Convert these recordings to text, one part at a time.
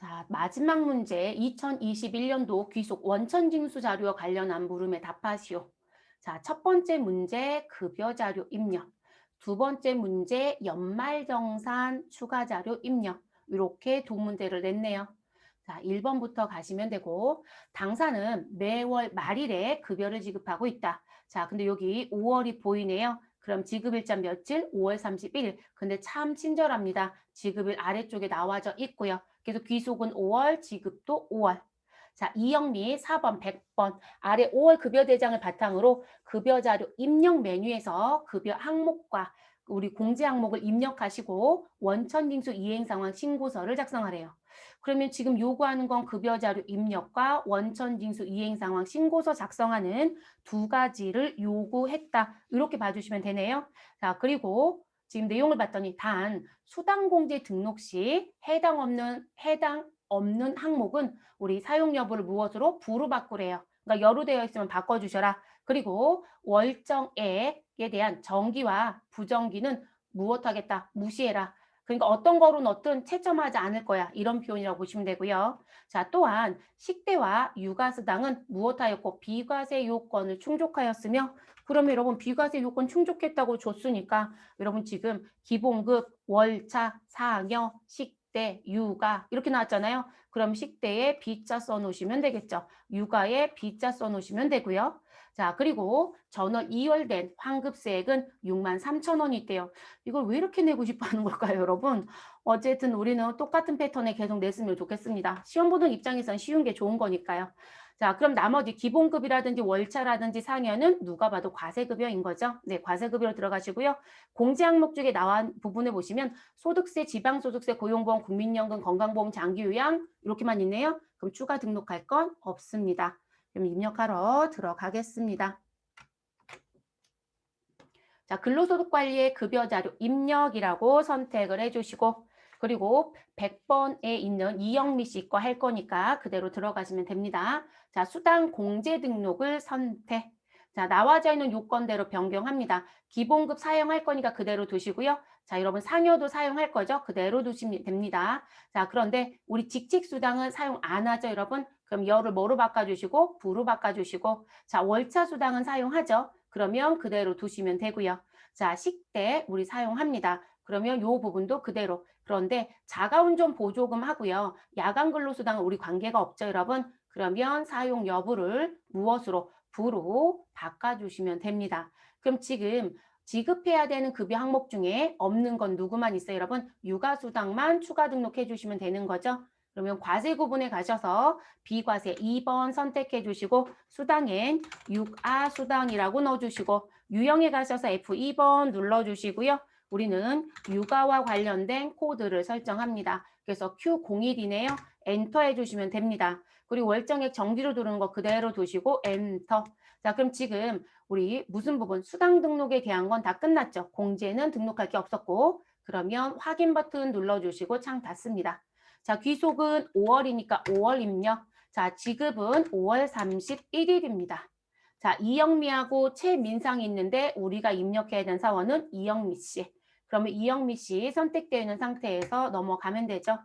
자, 마지막 문제 2021년도 귀속 원천징수 자료와 관련한 물음에 답하시오. 자, 첫 번째 문제 급여 자료 입력. 두 번째 문제 연말정산 추가 자료 입력. 이렇게 두 문제를 냈네요. 자, 1번부터 가시면 되고 당사는 매월 말일에 급여를 지급하고 있다. 자, 근데 여기 5월이 보이네요. 그럼 지급일자 며칠? 5월 31일. 근데 참 친절합니다. 지급일 아래쪽에 나와져 있고요. 그래서 귀속은 5월, 지급도 5월. 자, 이영미 4번, 100번 아래 5월 급여 대장을 바탕으로 급여 자료 입력 메뉴에서 급여 항목과 우리 공제 항목을 입력하시고 원천 징수 이행 상황 신고서를 작성하래요. 그러면 지금 요구하는 건 급여 자료 입력과 원천 징수 이행 상황 신고서 작성하는 두 가지를 요구했다. 이렇게 봐주시면 되네요. 자, 그리고 지금 내용을 봤더니 단 수당공제 등록 시 해당 없는 해당 없는 항목은 우리 사용 여부를 무엇으로 부로 바꾸래요. 그러니까 여루되어 있으면 바꿔주셔라. 그리고 월정액에 대한 정기와 부정기는 무엇하겠다 무시해라. 그러니까 어떤 거로는 어떤 채점하지 않을 거야. 이런 표현이라고 보시면 되고요. 자, 또한 식대와 육아수당은 무엇하였고 비과세 요건을 충족하였으며 그러면 여러분 비과세 요건 충족했다고 줬으니까 여러분 지금 기본급, 월차, 상여, 식대, 육아 이렇게 나왔잖아요. 그럼 식대에 B자 써놓으시면 되겠죠. 육아에 B자 써놓으시면 되고요. 자 그리고 전월 2월된 환급세액은 6만 3천 원이 있대요. 이걸 왜 이렇게 내고 싶어 하는 걸까요 여러분? 어쨌든 우리는 똑같은 패턴에 계속 냈으면 좋겠습니다. 시험 보는 입장에선 쉬운 게 좋은 거니까요. 자, 그럼 나머지 기본급이라든지 월차라든지 상여는 누가 봐도 과세급여인 거죠. 네, 과세급여로 들어가시고요. 공제 항목 중에 나온 부분에 보시면 소득세, 지방소득세, 고용보험, 국민연금, 건강보험, 장기요양 이렇게만 있네요. 그럼 추가 등록할 건 없습니다. 그럼 입력하러 들어가겠습니다. 자, 근로소득관리의 급여 자료 입력이라고 선택을 해주시고 그리고 100번에 있는 이영미 씨거 할 거니까 그대로 들어가시면 됩니다. 자, 수당 공제 등록을 선택. 자, 나와져 있는 요건대로 변경합니다. 기본급 사용할 거니까 그대로 두시고요. 자, 여러분 상여도 사용할 거죠? 그대로 두시면 됩니다. 자, 그런데 우리 직책수당은 사용 안 하죠, 여러분? 그럼 여를 뭐로 바꿔주시고 부로 바꿔주시고 자, 월차 수당은 사용하죠? 그러면 그대로 두시면 되고요. 자, 식대 우리 사용합니다. 그러면 요 부분도 그대로. 그런데 자가운전 보조금 하고요. 야간 근로수당은 우리 관계가 없죠, 여러분? 그러면 사용 여부를 무엇으로? 부로 바꿔주시면 됩니다. 그럼 지금 지급해야 되는 급여 항목 중에 없는 건 누구만 있어요, 여러분? 육아수당만 추가 등록해 주시면 되는 거죠. 그러면 과세 구분에 가셔서 비과세 2번 선택해 주시고 수당엔 6아 수당이라고 넣어주시고 유형에 가셔서 F2번 눌러주시고요. 우리는 육아와 관련된 코드를 설정합니다. 그래서 Q01이네요. 엔터 해주시면 됩니다. 그리고 월정액 정기로 들어오는 거 그대로 두시고 엔터. 자 그럼 지금 우리 무슨 부분 수당 등록에 대한 건 다 끝났죠. 공제는 등록할 게 없었고 그러면 확인 버튼 눌러주시고 창 닫습니다. 자 귀속은 5월이니까 5월 입력. 자 지급은 5월 31일입니다. 자 이영미하고 최민상이 있는데 우리가 입력해야 되는 사원은 이영미 씨. 그러면 이영미 씨 선택되어 있는 상태에서 넘어가면 되죠.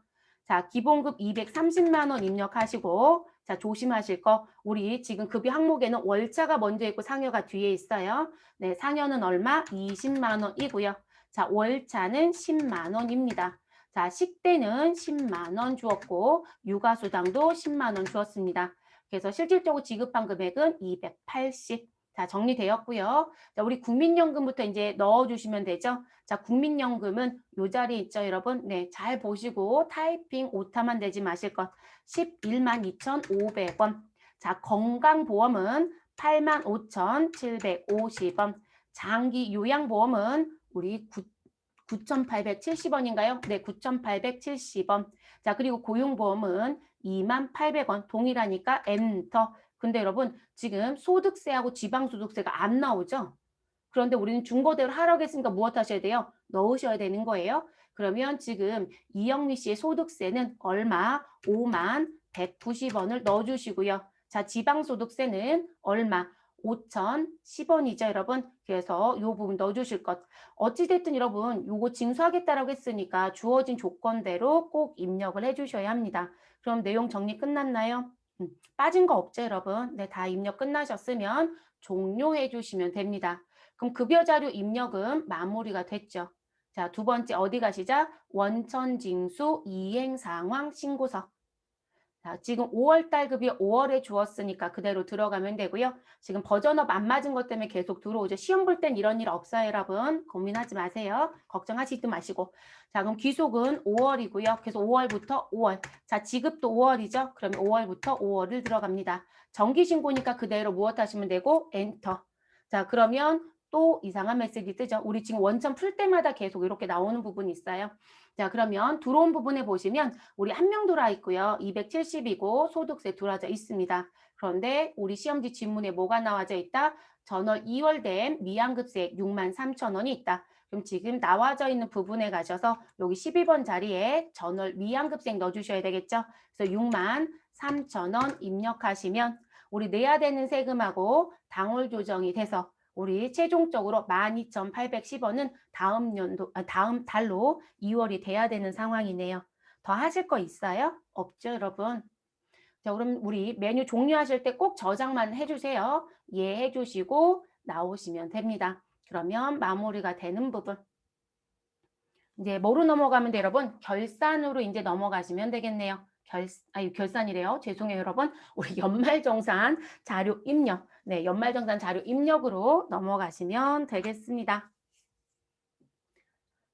자, 기본급 230만 원 입력하시고 자, 조심하실 거. 우리 지금 급여 항목에는 월차가 먼저 있고 상여가 뒤에 있어요. 네, 상여는 얼마? 20만 원이고요. 자, 월차는 10만 원입니다. 자, 식대는 10만 원 주었고 육아 수당도 10만 원 주었습니다. 그래서 실질적으로 지급한 금액은 280. 자, 정리되었고요. 자, 우리 국민연금부터 이제 넣어주시면 되죠. 자, 국민연금은 요 자리 있죠, 여러분? 네, 잘 보시고 타이핑 오타만 되지 마실 것. 11만 2,500원. 자, 건강보험은 8만 5,750원. 장기 요양보험은 우리 9,870원인가요? 네, 9,870원. 자, 그리고 고용보험은 2만 800원. 동일하니까 엔터. 근데 여러분 지금 소득세하고 지방소득세가 안 나오죠? 그런데 우리는 중고대로 하라고 했으니까 무엇 하셔야 돼요? 넣으셔야 되는 거예요. 그러면 지금 이영미 씨의 소득세는 얼마? 5만 190원을 넣어주시고요. 자, 지방소득세는 얼마? 5,010원이죠, 여러분. 그래서 요 부분 넣어주실 것. 어찌됐든 여러분, 요거 징수하겠다라고 했으니까 주어진 조건대로 꼭 입력을 해주셔야 합니다. 그럼 내용 정리 끝났나요? 음, 빠진 거 없죠, 여러분? 네, 다 입력 끝나셨으면 종료해 주시면 됩니다. 그럼 급여 자료 입력은 마무리가 됐죠. 자, 두 번째 어디 가시자? 원천 징수 이행 상황 신고서. 자, 지금 5월 달 급여 5월에 주었으니까 그대로 들어가면 되고요. 지금 버전업 안 맞은 것 때문에 계속 들어오죠. 시험 볼 땐 이런 일 없어요, 여러분. 고민하지 마세요. 걱정하지도 마시고. 자, 그럼 귀속은 5월이고요. 그래서 5월부터 5월. 자, 지급도 5월이죠. 그러면 5월부터 5월을 들어갑니다. 정기신고니까 그대로 무엇 하시면 되고 엔터. 자, 그러면 또 이상한 메시지 뜨죠. 우리 지금 원천 풀 때마다 계속 이렇게 나오는 부분이 있어요. 자, 그러면 들어온 부분에 보시면 우리 한명 들어와 있고요. 270이고 소득세 들어와져 있습니다. 그런데 우리 시험지 지문에 뭐가 나와져 있다? 전월 2월 된 미양급세액 6만 3천 원이 있다. 그럼 지금 나와져 있는 부분에 가셔서 여기 12번 자리에 전월 미양급세액 넣어주셔야 되겠죠? 그래서 6만 3천 원 입력하시면 우리 내야 되는 세금하고 당월 조정이 돼서 우리 최종적으로 12,810원은 다음 연도 아, 다음 달로 2월이 돼야 되는 상황이네요. 더 하실 거 있어요? 없죠, 여러분. 자, 그럼 우리 메뉴 종료하실 때 꼭 저장만 해주세요. 예 해주시고 나오시면 됩니다. 그러면 마무리가 되는 부분. 이제 뭐로 넘어가면 돼, 여러분? 결산으로 이제 넘어가시면 되겠네요. 결, 아니, 결산이래요. 죄송해요, 여러분. 우리 연말정산 자료 입력. 네, 연말정산 자료 입력으로 넘어가시면 되겠습니다.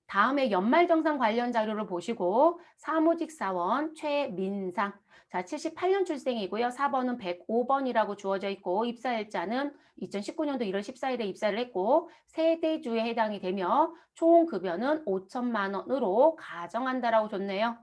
다음에 연말정산 관련 자료를 보시고 사무직 사원 최민상 자 78년 출생이고요. 4번은 105번이라고 주어져 있고 입사일자는 2019년도 1월 14일에 입사를 했고 세대주에 해당이 되며 총 급여는 5천만 원으로 가정한다라고 줬네요.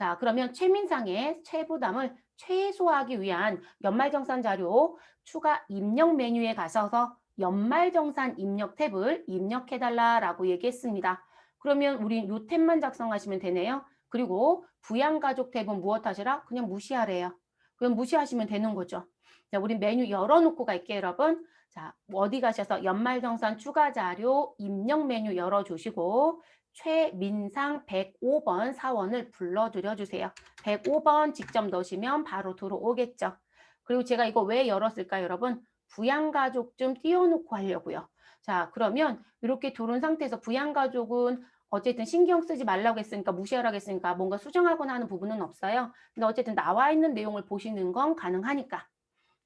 자 그러면 최민상의 최부담을 최소화하기 위한 연말정산 자료 추가 입력 메뉴에 가셔서 연말정산 입력 탭을 입력해달라라고 얘기했습니다. 그러면 우리 요 탭만 작성하시면 되네요. 그리고 부양가족 탭은 무엇 하시라? 그냥 무시하래요. 그럼 무시하시면 되는 거죠. 자, 우리 메뉴 열어놓고 갈게요, 여러분. 자, 어디 가셔서 연말정산 추가 자료 입력 메뉴 열어주시고 최민상 105번 사원을 불러드려 주세요. 105번 직접 넣으시면 바로 들어오겠죠. 그리고 제가 이거 왜 열었을까요, 여러분? 부양가족 좀 띄워놓고 하려고요. 자, 그러면 이렇게 들어온 상태에서 부양가족은 어쨌든 신경 쓰지 말라고 했으니까 무시하라고 했으니까 뭔가 수정하거나 하는 부분은 없어요. 근데 어쨌든 나와 있는 내용을 보시는 건 가능하니까.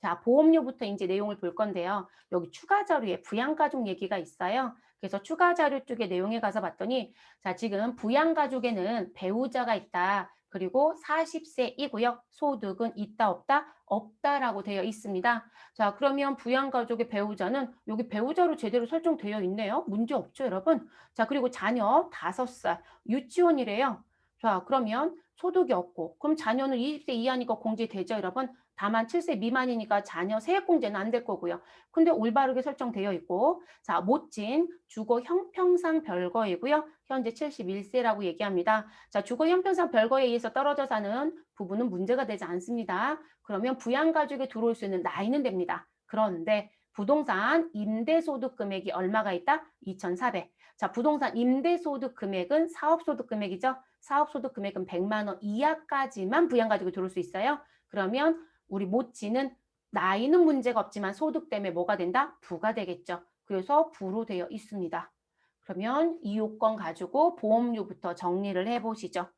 자, 보험료부터 이제 내용을 볼 건데요. 여기 추가 자료에 부양가족 얘기가 있어요. 그래서 추가 자료 쪽에 내용에 가서 봤더니 자, 지금 부양가족에는 배우자가 있다. 그리고 40세이고요. 소득은 있다 없다? 없다라고 되어 있습니다. 자 그러면 부양가족의 배우자는 여기 배우자로 제대로 설정되어 있네요. 문제 없죠 여러분? 자 그리고 자녀 5살 유치원이래요. 자 그러면 소득이 없고 그럼 자녀는 20세 이하니까 공제되죠 여러분? 다만 7세 미만이니까 자녀 세액공제는 안 될 거고요. 근데 올바르게 설정되어 있고 자 못진 주거 형평상 별거이고요. 현재 71세라고 얘기합니다. 자 주거 형평상 별거에 의해서 떨어져 사는 부분은 문제가 되지 않습니다. 그러면 부양가족에 들어올 수 있는 나이는 됩니다. 그런데 부동산 임대소득 금액이 얼마가 있다? 2,400. 자, 부동산 임대소득 금액은 사업소득 금액이죠. 사업소득 금액은 100만 원 이하까지만 부양가족이 들어올 수 있어요. 그러면 우리 모찌는 나이는 문제가 없지만 소득 때문에 뭐가 된다? 부가 되겠죠. 그래서 부로 되어 있습니다. 그러면 이 요건 가지고 보험료부터 정리를 해보시죠.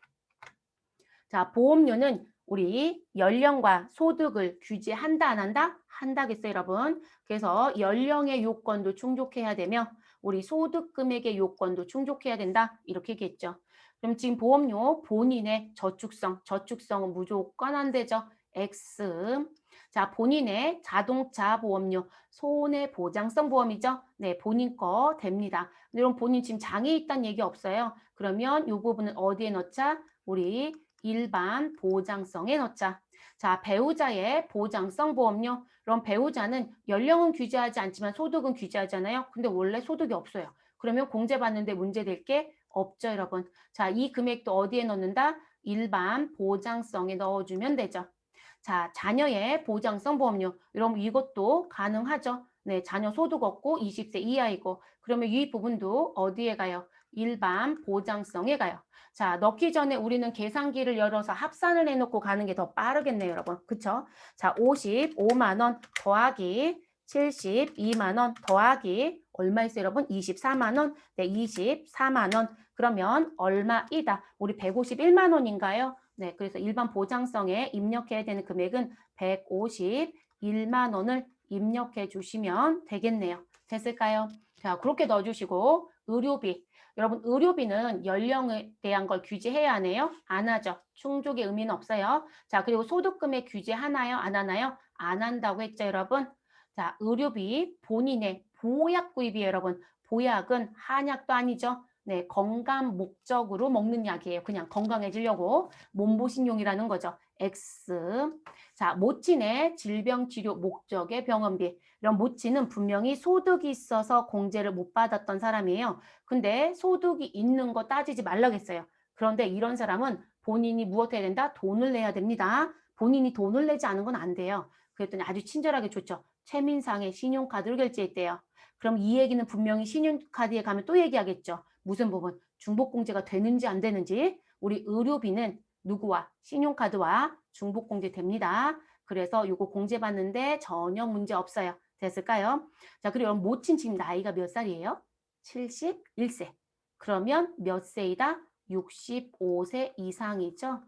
자, 보험료는 우리 연령과 소득을 규제한다 안 한다? 한다겠어요 여러분. 그래서 연령의 요건도 충족해야 되며 우리 소득 금액의 요건도 충족해야 된다 이렇게 얘기했죠. 그럼 지금 보험료 본인의 저축성, 저축성은 무조건 안 되죠. X. 자, 본인의 자동차 보험료, 손해보장성 보험이죠. 네, 본인 거 됩니다. 이런 본인 지금 장애 있다는 얘기 없어요. 그러면 이 부분은 어디에 넣자? 우리 일반 보장성에 넣자. 자, 배우자의 보장성 보험료. 그럼 배우자는 연령은 규제하지 않지만 소득은 규제하잖아요. 근데 원래 소득이 없어요. 그러면 공제받는데 문제될 게 없죠, 여러분. 자, 이 금액도 어디에 넣는다? 일반 보장성에 넣어주면 되죠. 자, 자녀의 보장성 보험료. 여러분 이것도 가능하죠. 네, 자녀 소득 없고 20세 이하이고 그러면 이 부분도 어디에 가요? 일반 보장성에 가요. 자, 넣기 전에 우리는 계산기를 열어서 합산을 해놓고 가는 게 더 빠르겠네요, 여러분. 그쵸? 자, 55만 원 더하기 72만 원 더하기 얼마 있어요, 여러분? 24만 원. 네, 24만 원. 그러면 얼마이다? 우리 151만 원인가요? 네, 그래서 일반 보장성에 입력해야 되는 금액은 151만 원을 입력해 주시면 되겠네요. 됐을까요? 자, 그렇게 넣어주시고 의료비. 여러분, 의료비는 연령에 대한 걸 규제해야 하네요? 안 하죠. 충족의 의미는 없어요. 자, 그리고 소득금액 규제 하나요? 안 하나요? 안 한다고 했죠, 여러분? 자, 의료비 본인의 보약 구입이에요, 여러분. 보약은 한약도 아니죠. 네, 건강 목적으로 먹는 약이에요. 그냥 건강해지려고 몸보신용이라는 거죠. X. 자, 모친의 질병 치료 목적의 병원비. 이런 모친은 분명히 소득이 있어서 공제를 못 받았던 사람이에요. 근데 소득이 있는 거 따지지 말라겠어요. 그런데 이런 사람은 본인이 무엇 해야 된다? 돈을 내야 됩니다. 본인이 돈을 내지 않은 건 안 돼요. 그랬더니 아주 친절하게 좋죠. 최민상의 신용카드로 결제했대요. 그럼 이 얘기는 분명히 신용카드에 가면 또 얘기하겠죠. 무슨 부분? 중복공제가 되는지 안 되는지. 우리 의료비는 누구와? 신용카드와 중복공제 됩니다. 그래서 이거 공제받는데 전혀 문제 없어요. 됐을까요? 자, 그리고 모친 지금 나이가 몇 살이에요? 71세. 그러면 몇 세이다? 65세 이상이죠.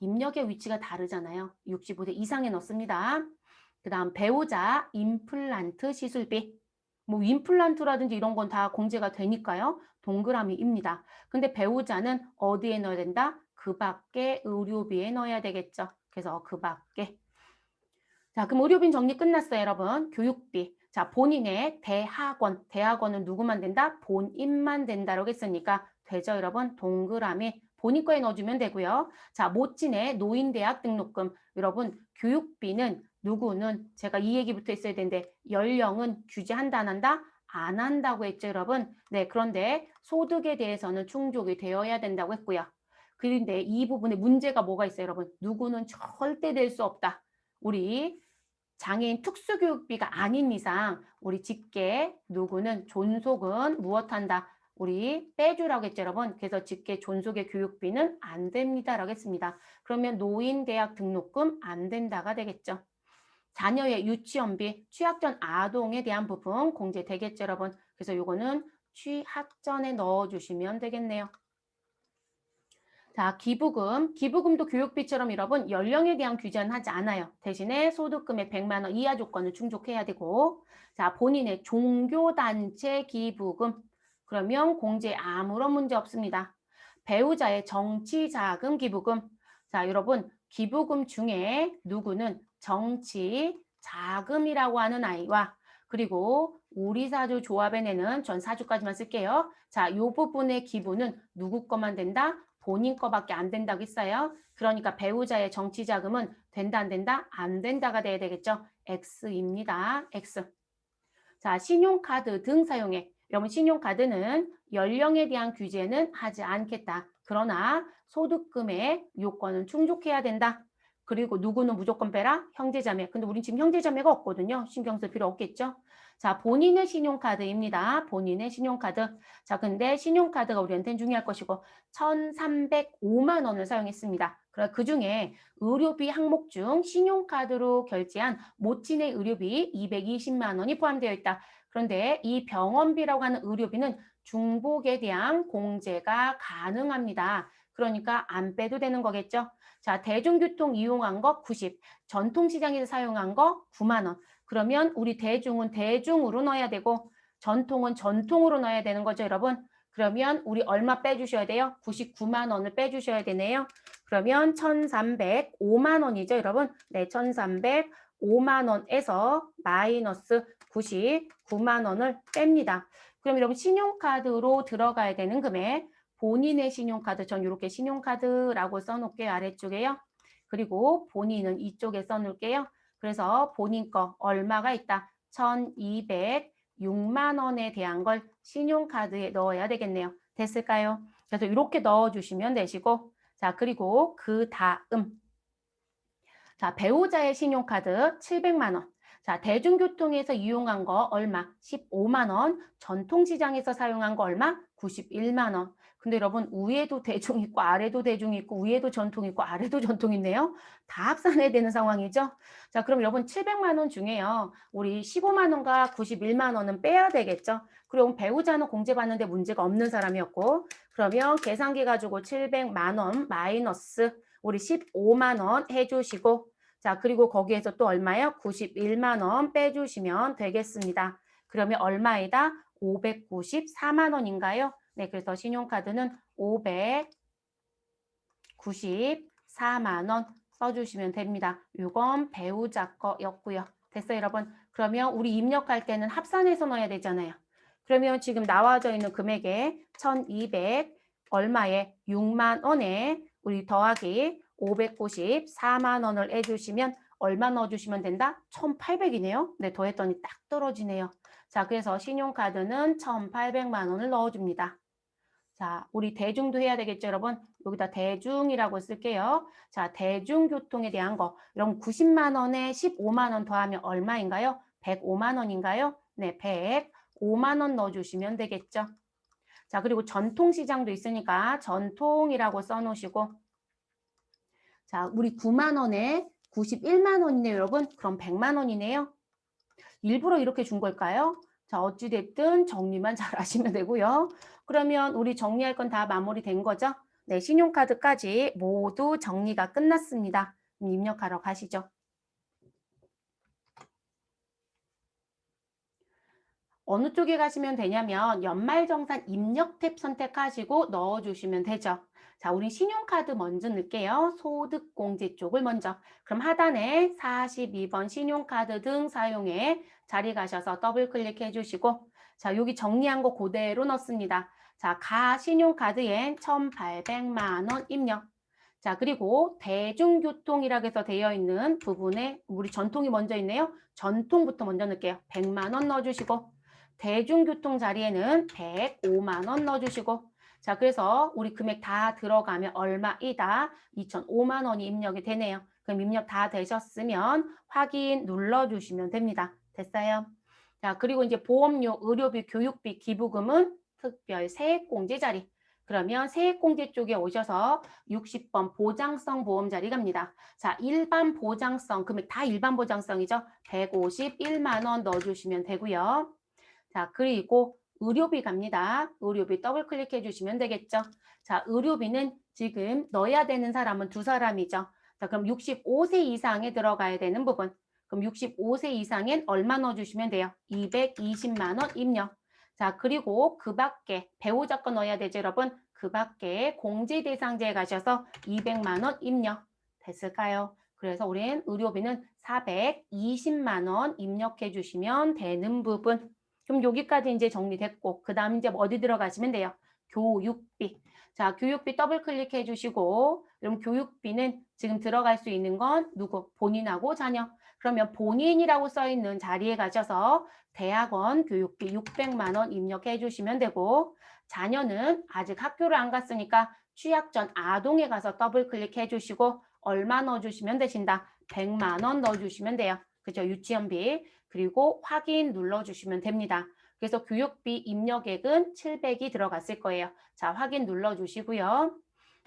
입력의 위치가 다르잖아요. 65세 이상에 넣습니다. 그 다음 배우자 임플란트 시술비. 뭐 임플란트라든지 이런 건 다 공제가 되니까요. 동그라미입니다. 근데 배우자는 어디에 넣어야 된다? 그 밖에 의료비에 넣어야 되겠죠. 그래서 그 밖에. 자, 그럼 의료비 정리 끝났어요, 여러분. 교육비. 자, 본인의 대학원. 대학원은 누구만 된다? 본인만 된다라고 했으니까 되죠, 여러분? 동그라미. 본인 거에 넣어주면 되고요. 자, 모친의 노인대학 등록금. 여러분, 교육비는 누구는 제가 이 얘기부터 했어야 되는데 연령은 규제한다 안 한다? 안 한다고 했죠, 여러분. 네, 그런데 소득에 대해서는 충족이 되어야 된다고 했고요. 그런데 이 부분에 문제가 뭐가 있어요, 여러분? 누구는 절대 될 수 없다. 우리 장애인 특수교육비가 아닌 이상 우리 직계 누구는 존속은 무엇한다? 우리 빼주라고 했죠, 여러분. 그래서 직계 존속의 교육비는 안 됩니다라고 했습니다. 그러면 노인대학 등록금 안 된다가 되겠죠. 자녀의 유치원비, 취학 전 아동에 대한 부분 공제되겠죠, 여러분. 그래서 요거는 취학 전에 넣어주시면 되겠네요. 자, 기부금. 기부금도 교육비처럼 여러분 연령에 대한 규제는 하지 않아요. 대신에 소득금의 100만 원 이하 조건을 충족해야 되고 자, 본인의 종교단체 기부금. 그러면 공제 아무런 문제 없습니다. 배우자의 정치자금 기부금. 자, 여러분 기부금 중에 누구는 정치 자금이라고 하는 아이와 그리고 우리 사주 조합에 내는 전 사주까지만 쓸게요. 자, 이 부분의 기부는 누구 거만 된다? 본인 거밖에 안 된다고 했어요. 그러니까 배우자의 정치 자금은 된다 안 된다? 안 된다가 돼야 되겠죠. X입니다. X. 자, 신용카드 등 사용해. 여러분 신용카드는 연령에 대한 규제는 하지 않겠다. 그러나 소득금의 요건은 충족해야 된다. 그리고 누구는 무조건 빼라? 형제자매. 근데 우린 지금 형제자매가 없거든요. 신경 쓸 필요 없겠죠? 자, 본인의 신용카드입니다. 본인의 신용카드. 자, 근데 신용카드가 우리한테는 중요할 것이고 1,305만 원을 사용했습니다. 그 중에 의료비 항목 중 신용카드로 결제한 모친의 의료비 220만 원이 포함되어 있다. 그런데 이 병원비라고 하는 의료비는 중복에 대한 공제가 가능합니다. 그러니까 안 빼도 되는 거겠죠. 자, 대중교통 이용한 거 90, 전통시장에서 사용한 거 9만 원. 그러면 우리 대중은 대중으로 넣어야 되고 전통은 전통으로 넣어야 되는 거죠, 여러분. 그러면 우리 얼마 빼주셔야 돼요? 99만 원을 빼주셔야 되네요. 그러면 1,305만 원이죠, 여러분. 네, 1,305만 원에서 마이너스 99만 원을 뺍니다. 그럼 여러분 신용카드로 들어가야 되는 금액 본인의 신용카드 전 이렇게 신용카드라고 써놓을게요. 아래쪽에요. 그리고 본인은 이쪽에 써놓을게요. 그래서 본인 거 얼마가 있다. 1206만 원에 대한 걸 신용카드에 넣어야 되겠네요. 됐을까요? 그래서 이렇게 넣어주시면 되시고 자 그리고 그 다음 자 배우자의 신용카드 700만 원 자, 대중교통에서 이용한 거 얼마? 15만 원. 전통시장에서 사용한 거 얼마? 91만 원. 근데 여러분 위에도 대중 있고 아래도 대중 있고 위에도 전통 있고 아래도 전통 있네요. 다 합산해야 되는 상황이죠. 자, 그럼 여러분 700만 원 중에요. 우리 15만 원과 91만 원은 빼야 되겠죠. 그럼 배우자는 공제받는데 문제가 없는 사람이었고 그러면 계산기 가지고 700만 원 마이너스 우리 15만 원 해주시고 자 그리고 거기에서 또 얼마요? 91만 원 빼주시면 되겠습니다. 그러면 얼마이다? 594만 원인가요? 네, 그래서 신용카드는 594만 원 써주시면 됩니다. 이건 배우자 거였고요. 됐어요, 여러분? 그러면 우리 입력할 때는 합산해서 넣어야 되잖아요. 그러면 지금 나와져 있는 금액에 1200 얼마에 6만 원에 우리 더하기 594만 원을 해주시면 얼마 넣어주시면 된다? 1800이네요. 네, 더했더니 딱 떨어지네요. 자, 그래서 신용카드는 1800만 원을 넣어줍니다. 자, 우리 대중도 해야 되겠죠, 여러분? 여기다 대중이라고 쓸게요. 자, 대중교통에 대한 거. 여러분 90만 원에 15만 원 더하면 얼마인가요? 105만 원인가요? 네, 105만 원 넣어주시면 되겠죠. 자, 그리고 전통시장도 있으니까 전통이라고 써놓으시고 자, 우리 9만 원에 91만 원이네요, 여러분. 그럼 100만 원이네요. 일부러 이렇게 준 걸까요? 자, 어찌됐든 정리만 잘 하시면 되고요. 그러면 우리 정리할 건 다 마무리된 거죠? 네, 신용카드까지 모두 정리가 끝났습니다. 입력하러 가시죠. 어느 쪽에 가시면 되냐면 연말정산 입력 탭 선택하시고 넣어주시면 되죠. 자, 우리 신용카드 먼저 넣을게요. 소득공제 쪽을 먼저. 그럼 하단에 42번 신용카드 등 사용에 자리 가셔서 더블 클릭해 주시고 자, 여기 정리한 거 그대로 넣습니다. 자, 가 신용카드엔 1,800만 원 입력. 자, 그리고 대중교통이라고 해서 되어 있는 부분에 우리 전통이 먼저 있네요. 전통부터 먼저 넣을게요. 100만 원 넣어주시고 대중교통 자리에는 105만 원 넣어주시고 자, 그래서 우리 금액 다 들어가면 얼마이다? 2,005만 원이 입력이 되네요. 그럼 입력 다 되셨으면 확인 눌러주시면 됩니다. 됐어요? 자, 그리고 이제 보험료, 의료비, 교육비, 기부금은 특별 세액공제 자리. 그러면 세액공제 쪽에 오셔서 60번 보장성 보험 자리 갑니다. 자, 일반 보장성, 금액 다 일반 보장성이죠. 151만 원 넣어주시면 되고요. 자, 그리고 의료비 갑니다. 의료비 더블 클릭해 주시면 되겠죠. 자, 의료비는 지금 넣어야 되는 사람은 두 사람이죠. 자, 그럼 65세 이상에 들어가야 되는 부분. 그럼 65세 이상엔 얼마 넣어주시면 돼요? 220만 원 입력. 자, 그리고 그 밖에 배우자 거 넣어야 되죠, 여러분? 그 밖에 공제대상자에 가셔서 200만 원 입력. 됐을까요? 그래서 우린 의료비는 420만 원 입력해 주시면 되는 부분. 그럼 여기까지 이제 정리됐고 그 다음 이제 어디 들어가시면 돼요? 교육비. 자, 교육비 더블 클릭해 주시고 그럼 교육비는 지금 들어갈 수 있는 건 누구? 본인하고 자녀. 그러면 본인이라고 써 있는 자리에 가셔서 대학원 교육비 600만 원 입력해 주시면 되고 자녀는 아직 학교를 안 갔으니까 취약 전 아동에 가서 더블 클릭해 주시고 얼마 넣어 주시면 되신다. 100만 원 넣어 주시면 돼요. 그죠? 유치원비. 그리고 확인 눌러주시면 됩니다. 그래서 교육비 입력액은 700이 들어갔을 거예요. 자, 확인 눌러주시고요.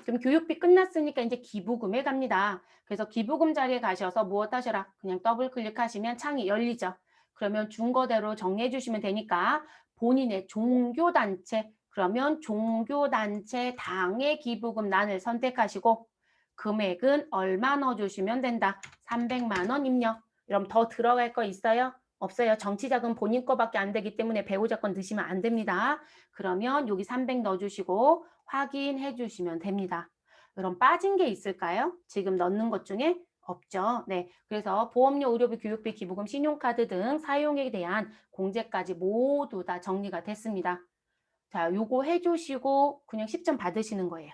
그럼 교육비 끝났으니까 이제 기부금에 갑니다. 그래서 기부금 자리에 가셔서 무엇 하셔라? 그냥 더블 클릭하시면 창이 열리죠. 그러면 준거대로 정리해 주시면 되니까 본인의 종교단체, 그러면 종교단체 당의 기부금 난을 선택하시고 금액은 얼마 넣어주시면 된다. 300만 원 입력. 그럼 더 들어갈 거 있어요? 없어요. 정치자금 본인 거밖에 안 되기 때문에 배우자 건 넣으시면 안 됩니다. 그러면 여기 300 넣어주시고 확인해 주시면 됩니다. 그럼 빠진 게 있을까요? 지금 넣는 것 중에 없죠. 네. 그래서 보험료, 의료비, 교육비, 기부금, 신용카드 등 사용에 대한 공제까지 모두 다 정리가 됐습니다. 자, 요거 해주시고 그냥 10점 받으시는 거예요.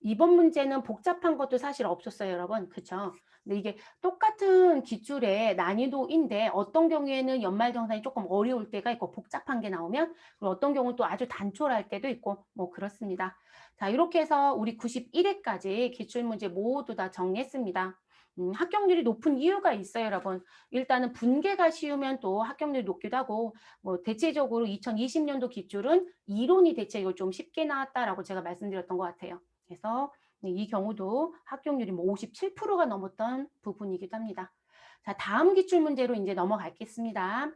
이번 문제는 복잡한 것도 사실 없었어요, 여러분. 그쵸? 근데 이게 똑같은 기출의 난이도인데 어떤 경우에는 연말정산이 조금 어려울 때가 있고 복잡한 게 나오면 그리고 어떤 경우는 또 아주 단촐할 때도 있고 뭐 그렇습니다. 자 이렇게 해서 우리 91회까지 기출문제 모두 다 정리했습니다. 음, 합격률이 높은 이유가 있어요, 여러분. 일단은 분계가 쉬우면 또 합격률이 높기도 하고, 뭐 대체적으로 2020년도 기출은 이론이 대체적으로 좀 쉽게 나왔다라고 제가 말씀드렸던 것 같아요. 그래서 이 경우도 합격률이 뭐 57%가 넘었던 부분이기도 합니다. 자, 다음 기출 문제로 이제 넘어가겠습니다.